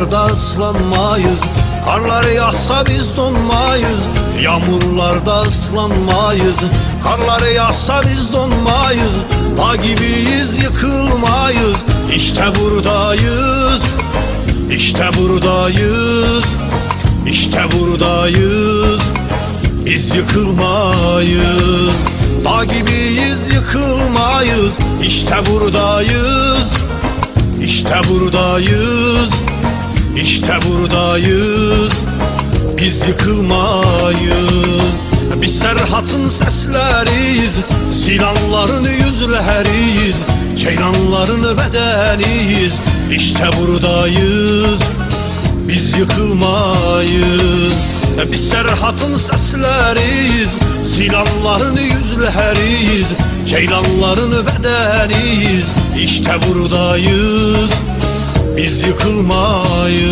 Yağmurlarda ıslanmayız Karlar yağsa biz donmayız. Yağmurlarda ıslanmayız Karlar yağsa biz donmayız. Dağ gibiyiz yıkılmayız. İşte buradayız İşte buradayız. İşte buradayız Biz yıkılmayız. Dağ gibiyiz yıkılmayız. İşte buradayız İşte buradayız İşte buradayız Biz yıkılmayız. Biz Serhat'ın sesleriyiz Silanların yüzleriyiz Ceylanların bedeniyiz. İşte buradayız Biz yıkılmayız. Biz Serhat'ın sesleriyiz Silanların yüzleriyiz Ceylanların bedeniyiz. İşte buradayız Biz yıkılmayız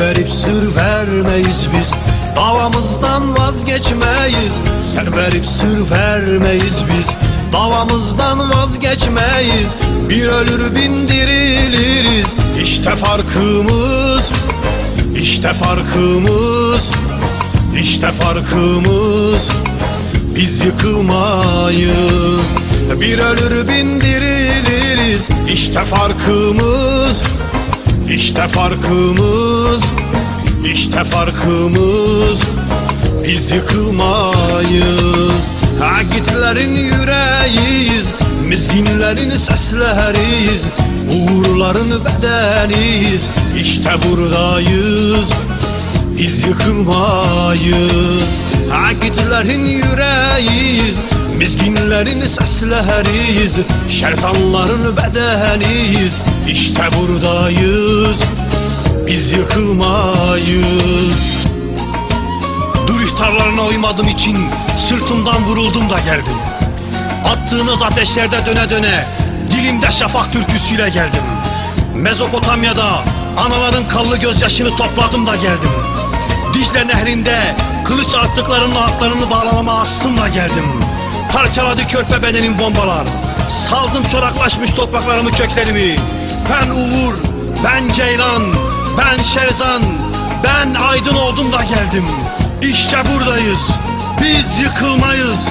verip sır vermeyiz biz. Davamızdan vazgeçmeyiz. Ser verip sır vermeyiz biz. Davamızdan vazgeçmeyiz. Bir ölür bin diriliriz. İşte farkımız. İşte farkımız. İşte farkımız. Biz yıkılmayız. Bir ölür bin diriliriz. İşte farkımız işte farkımız, işte farkımız. Biz yıkılmayız. Agitlerin yüreğiyiz Mizginlerin sesleriyiz. Uğurların bedeniyiz. İşte buradayız. Biz yıkılmayız. Agitlerin yüreğiyiz Mizginlerin sesleriyiz Şerzanların bedeniyiz. İşte buradayız Biz yıkılmayız. Dur ihtarlarına uymadığım için Sırtımdan vuruldum da geldim. Attığınız ateşlerde döne döne Dilimde şafak türküsüyle geldim. Mezopotamya'da Anaların kanlı gözyaşını topladım da geldim. Dicle nehrinde Kılıç attıklarının hatlarını bağlamama astım da geldim Parçaladı körpe bedenin bombalar. Saldım çoraklaşmış topraklarımı köklerimi. Ben Uğur, ben Ceylan, ben Şerzan Ben aydın oldum da geldim. İşte buradayız. Biz yıkılmayız.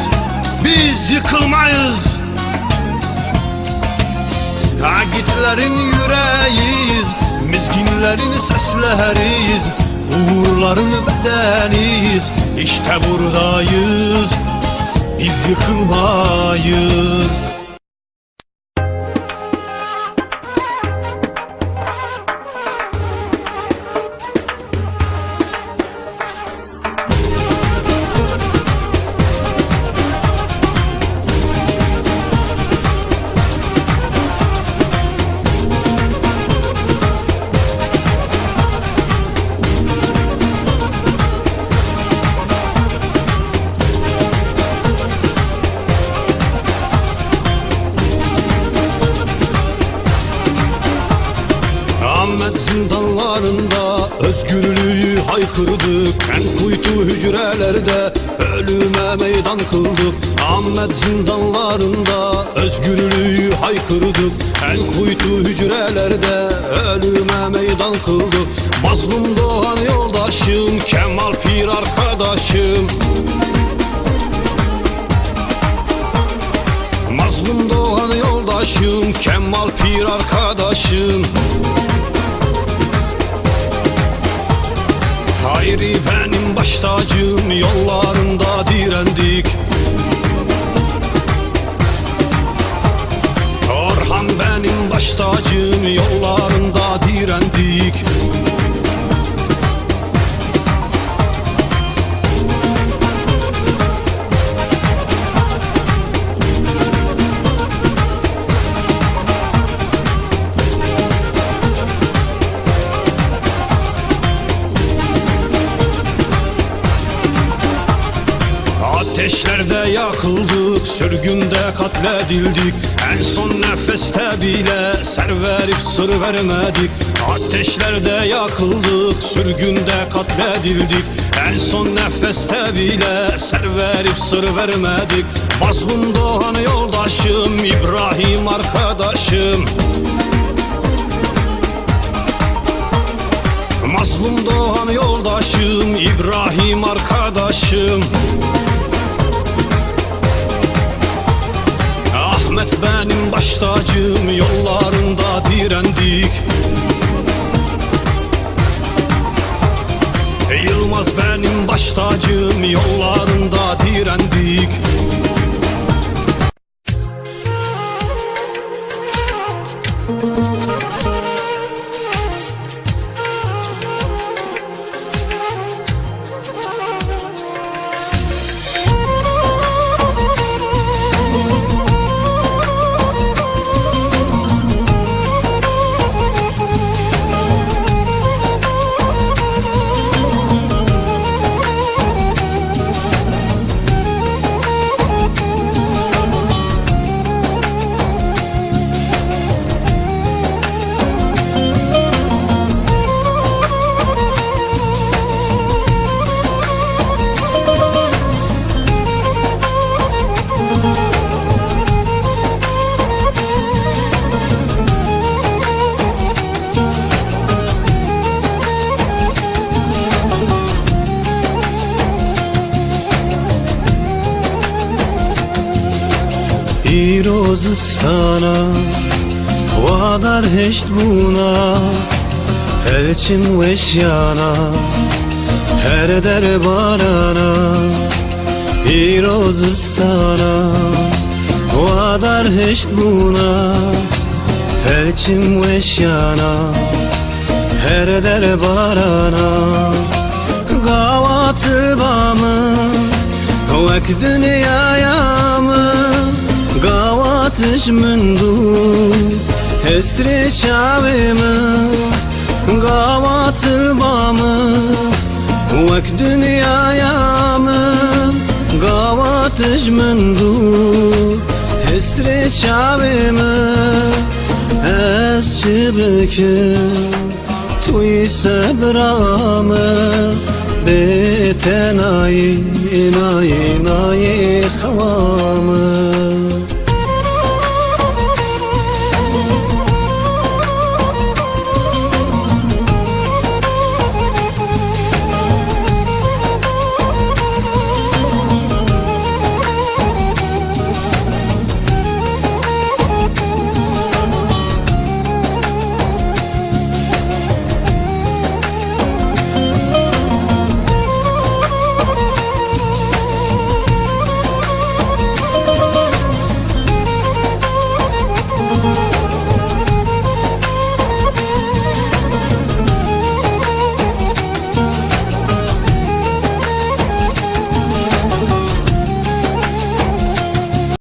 Biz yıkılmayız. Agitlerin yüreğiyiz Mizginlerin sesleriyiz Uğurların bedeniyiz. İşte buradayız Biz yıkılmayız haykırdık En kuytu hücrelerde ölüme meydan kıldık. Ahmet zindanlarında özgürlüğü haykırdık. En kuytu hücrelerde ölüme meydan kıldık. Mazlum doğan yoldaşım Kemal Pir arkadaşım. Mazlum doğan yoldaşım Kemal Pir arkadaşım Hayri benim baş tacım Yollarında direndik. Orhan benim baş tacım Ateşlerde yakıldık, sürgünde katledildik. En son nefeste bile ser verip sır vermedik. Ateşlerde yakıldık, sürgünde katledildik. En son nefeste bile ser verip sır vermedik. Mazlum Doğan yoldaşım, İbrahim arkadaşım. Mazlum Doğan yoldaşım, İbrahim arkadaşım baş tacım yollarında direndik. Yılmaz benim baş tacım yollarında İrozistana Vadar heşt buna Elçim veşyana Her der barana İrozistana Vadar heşt buna Elçim veşyana Her der barana. Gavatı bamı dışmındu Hestre çavımı Gavatı bamı Vek dünyaya mı? Gavatı dışmındu Hestre çavımı Ez çıbıkım Tuy sebramı Beten ayın ayın ayın Havamı